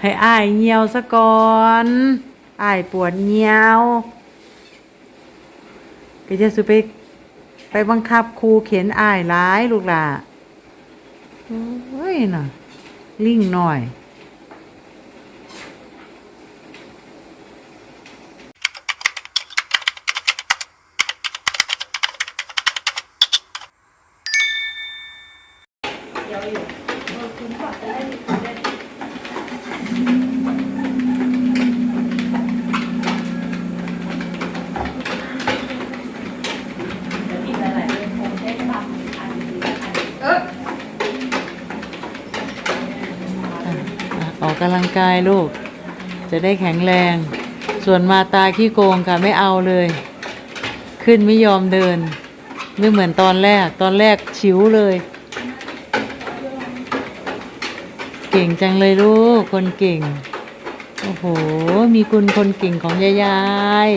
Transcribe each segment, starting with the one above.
ให้อ้ายเหี่ยวซะก่อนอ้ายปวดเหี่ยวก็จะสุไปไปบังคับครูเข็นอ้ายร้ายลูกหล่ะโอ้ยน่ะ ลิงหน่อยออก กำลังกายลูก จะได้แข็งแรง ส่วนมาตาขี้โกงค่ะไม่เอาเลย ขึ้นไม่ยอมเดิน ไม่เหมือนตอนแรก ตอนแรกชิวเลย เก่งจังเลยลูก คนเก่ง โอ้โห มีคุณคนเก่งของยายยาย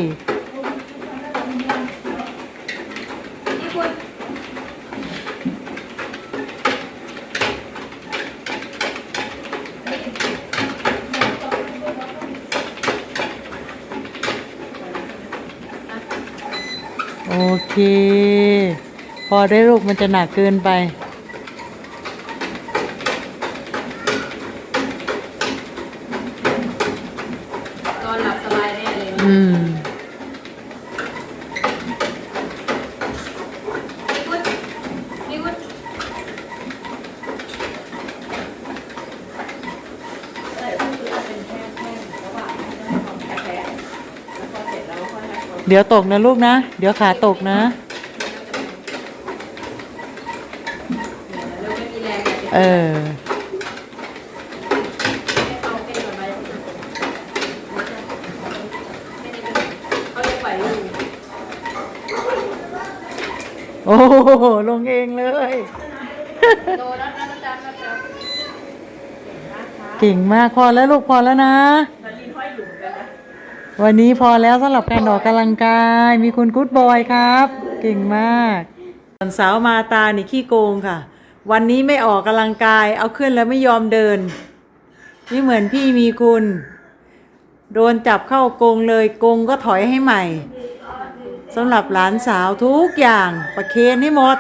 โอเค พอได้ลูกมันจะหนักเกินไป นอนหลับสบายแน่เลย อืม พี่วุฒิพี่วุฒิเออก็คือเป็นแค่แค่ระหว่างให้ได้ความแพ้แพ้แล้วพอเสร็จแล้วค่อยให้ เขาเดี๋ยวตกนะลูกนะ เดี๋ยวขาตกนะเริ่มไม่มีแรงเออเอาเองก่อนไหมเขาจะปล่อยลูกโอ้โหลงเองเลยโดนแล้วนะจ๊ะนะจ๊ะเก่งมากพอแล้วลูกพอแล้วนะ วันนี้พอแล้วสำหรับการออกกำลังกาย มีคุณกู๊ดบอยครับ เก่งมากส่วนสาวมาตานี่ขี้โกงค่ะ วันนี้ไม่ออกกำลังกาย เอาขึ้นแล้วไม่ยอมเดินนี่เหมือนพี่มีคุณ โดนจับเข้ากรงเลยกรงก็ถอยให้ใหม่สำหรับหลานสาวทุกอย่างประเคนให้หมด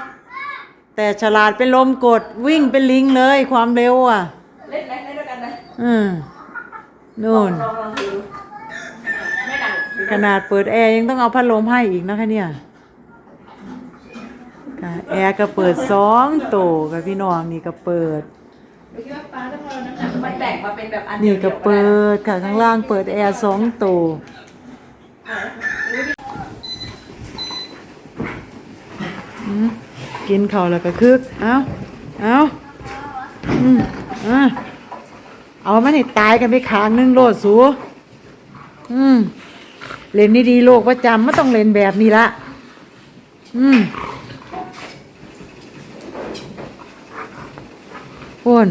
แต่ฉลาดเป็นลมกดวิ่งเป็นลิงเลยความเร็วอะ เล่นไหมเล่นด้วยกันไหมอืมนู่นลองลองดูไม่ดัง ขนาดเปิดแอร์ยังต้องเอาพัดลมให้อีกนะคะเนี่ยค่ะแอร์ก็เปิดสองโตกับพี่น้องนี่ก็เปิดคิดว่าป้าต้องเอาน้ำหนักมันแบ่งมาเป็นแบบอันนี่ก็เปิดค่ะข้างล่างเปิดแอร์สองโตอืมกินข้าวแล้วก็คึก เอาเอาอืมอะเอามันให้ตายกันไปขางหนึงโลดสูอืม เล่นนี่ดีๆโลกประจำไม่ต้องเล่นแบบนี้ละอืมพ่น